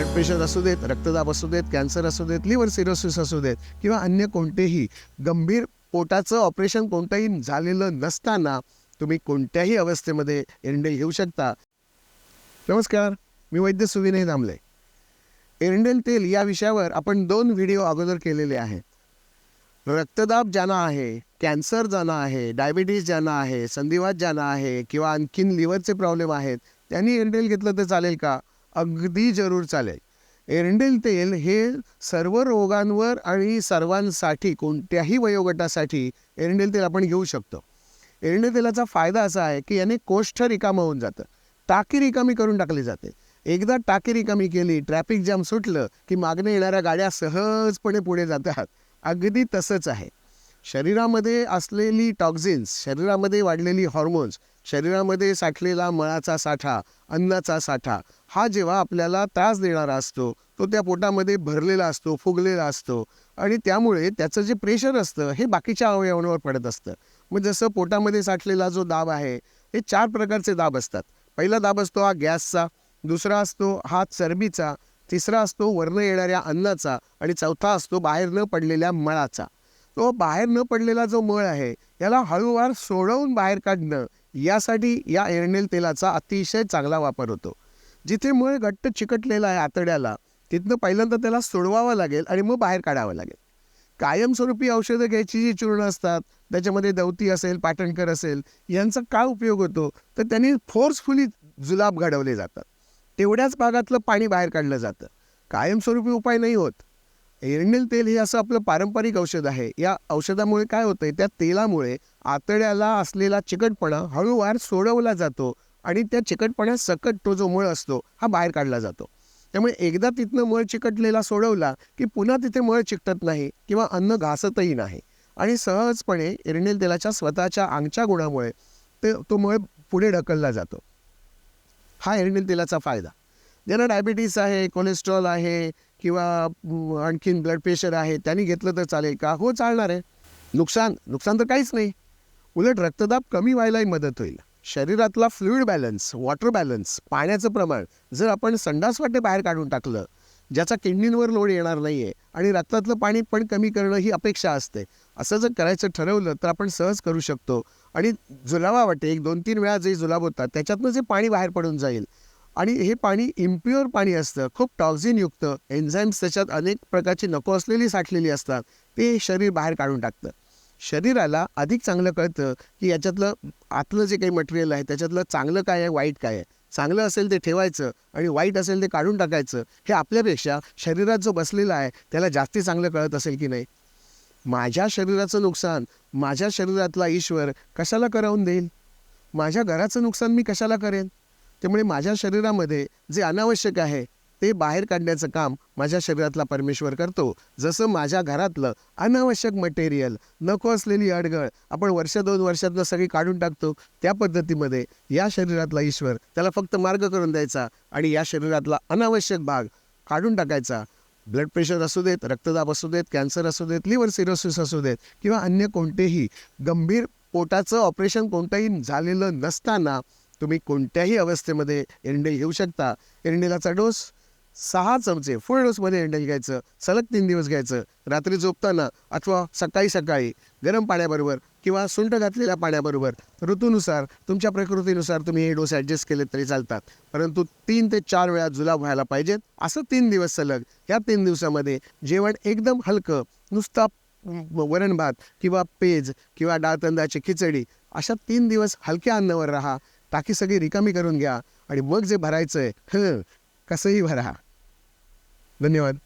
Blood pressure असू देत रक्तदाब असू देत कॅन्सर असू देत लिव्हर सिरोसिस असू देत किंवा अन्य कोणतेही गंभीर पोटाचं ऑपरेशन कोणतंही झालेलं नसताना तुम्ही कोणत्याही अवस्थेमध्ये एरंडेल घेऊ शकता. नमस्कार मी वैद्य सुविनय दामले. एरंडेल तेल या विषयावर आपण दोन व्हिडिओ अगोदर केलेले आहेत. रक्तदाब ज्यांना आहे कॅन्सर ज्यांना आहे डायबिटीज ज्यांना आहे संधिवात ज्यांना आहे किंवा आणखीन लिव्हरचे प्रॉब्लेम आहेत त्यांनी एरंडेल घेतलं तर चालेल का? अगदी जरूर चालेल. एरंडेल तेल हे सर्व रोगांवर आणि सर्वांसाठी कोणत्याही वयोगटासाठी एरंडेल तेल आपण घेऊ शकतो. एरंडेल तेलाचा फायदा असा आहे की याने कोष्ठ रिकामं होऊन जातं. टाकी रिकामी करून टाकली जाते. एकदा टाकी रिकामी केली ट्रॅफिक जाम सुटलं की मागणे येणाऱ्या गाड्या सहजपणे पुढे जातात. अगदी तसंच आहे. शरीरामध्ये असलेली टॉक्झिन्स शरीरामध्ये वाढलेली हॉर्मोन्स शरीरामध्ये साठलेला मळाचा साठा अन्नाचा साठा हा जेव्हा आपल्याला त्रास देणारा असतो तो त्या पोटामध्ये भरलेला असतो फुगलेला असतो. आणि त्यामुळे त्याचं जे प्रेशर असतं हे बाकीच्या अवयवांवर पडत असतं. मग जसं पोटामध्ये साठलेला जो दाब आहे हे चार प्रकारचे दाब असतात. पहिला दाब असतो हा गॅसचा दुसरा असतो हा चरबीचा तिसरा असतो वर्ण येणाऱ्या अन्नाचा आणि चौथा असतो बाहेर न पडलेल्या मळाचा. तो बाहेर न पडलेला जो मळ आहे याला हळूवार सोडवून बाहेर काढणं यासाठी या एरंडेल तेलाचा अतिशय चांगला वापर होतो. जिथे मळ घट्ट चिकटलेला आहे आतड्याला तिथनं पहिल्यांदा त्याला सोडवावं लागेल आणि मग बाहेर काढावं लागेल. कायमस्वरूपी औषधं घ्यायची जी चूर्ण असतात त्याच्यामध्ये दवती असेल पाटणकर असेल यांचा काय उपयोग होतो? तर त्यांनी फोर्सफुली जुलाब घडवले जातात. तेवढ्याच भागातलं पाणी बाहेर काढलं जातं. कायमस्वरूपी उपाय नाही होत. एरंडेल तेल हे असं आपलं पारंपरिक औषध आहे. या औषधामुळे काय होतंय? त्या तेलामुळे आतड्याला असलेला चिकटपणा हळूवार सोडवला जातो आणि त्या चिकटपणा सकट तो जो मळ असतो हा बाहेर काढला जातो. त्यामुळे एकदा तिथनं मळ चिकटलेला सोडवला की पुन्हा तिथे मळ चिकटत नाही किंवा अन्न घासतही नाही. आणि सहजपणे एरंडेल तेलाच्या स्वतःच्या आंगच्या गुणामुळे ते तो मळ पुढे ढकलला जातो. हा एरंडेल तेलाचा फायदा. ज्यांना डायबिटीस आहे कोलेस्ट्रॉल आहे किंवा आणखीन ब्लड प्रेशर आहे त्यांनी घेतलं तर चालेल. का? हो चालणार आहे. नुकसान नुकसान तर काहीच नाही. उलट रक्तदाब कमी व्हायलाही मदत होईल. शरीरातला फ्लुईड बॅलन्स वॉटर बॅलन्स पाण्याचं प्रमाण जर आपण संडास वाटे बाहेर काढून टाकलं ज्याचा किडनींवर लोड येणार नाही आहे आणि रक्तातलं पाणी पण कमी करणं ही अपेक्षा असते असं जर करायचं ठरवलं तर आपण सहज करू शकतो. आणि जुलावा वाटे एक दोन तीन वेळा जे जुलाब होतात त्याच्यातनं जे पाणी बाहेर पडून जाईल आणि हे पाणी इम्प्युअर पाणी असतं. खूप टॉक्झिनयुक्त एन्झाईम्स त्याच्यात अनेक प्रकारची नको असलेली साठलेली असतात. ते शरीर बाहेर काढून टाकतं. शरीराला अधिक चांगलं कळतं की याच्यातलं आतलं जे काही मटेरियल आहे त्याच्यातलं चांगलं काय आहे वाईट काय आहे. चांगलं असेल ते ठेवायचं आणि वाईट असेल ते काढून टाकायचं हे आपल्यापेक्षा शरीरात जो बसलेला आहे त्याला जास्ती चांगलं कळत असेल की नाही. माझ्या शरीराचं नुकसान माझ्या शरीरातला ईश्वर कशाला करावून देईल? माझ्या घराचं नुकसान मी कशाला करेन? त्यामुळे माझ्या शरीरामध्ये जे अनावश्यक आहे ते बाहेर काढण्याचं काम माझ्या शरीरातला परमेश्वर करतो. जसं माझ्या घरातलं अनावश्यक मटेरियल नको असलेली अडगळ आपण वर्ष दोन वर्षातलं सगळी काढून टाकतो त्या पद्धतीमध्ये या शरीरातला ईश्वर त्याला फक्त मार्ग करून द्यायचा आणि या शरीरातला अनावश्यक भाग काढून टाकायचा. ब्लड प्रेशर असू देत रक्तदाब असू देत कॅन्सर असू देत लिव्हर सिरोसिस असू देत किंवा अन्य कोणतेही गंभीर पोटाचं ऑपरेशन कोणतंही झालेलं नसताना तुम्ही कोणत्याही अवस्थेमध्ये एरंडेल घेऊ शकता. एरंडेलाचा डोस सहा चमचे फुल डोसमध्ये एरंडेल घ्यायचं. सलग तीन दिवस घ्यायचं. रात्री झोपताना अथवा सकाळी सकाळी गरम पाण्याबरोबर किंवा सुंट घातलेल्या पाण्याबरोबर ऋतूनुसार तुमच्या प्रकृतीनुसार तुम्ही हे डोस ॲडजस्ट केले तरी चालतात. परंतु तीन ते चार वेळा जुलाब व्हायला पाहिजेत. असं तीन दिवस सलग ह्या तीन दिवसामध्ये जेवण एकदम हलकं नुसता वरण भात किंवा पेज किंवा डाळतंदाची खिचडी अशा तीन दिवस हलक्या अन्नावर राहा. टाकी सगळी रिकामी करून घ्या आणि मग जे भरायचं आहे कसंही भरा. धन्यवाद.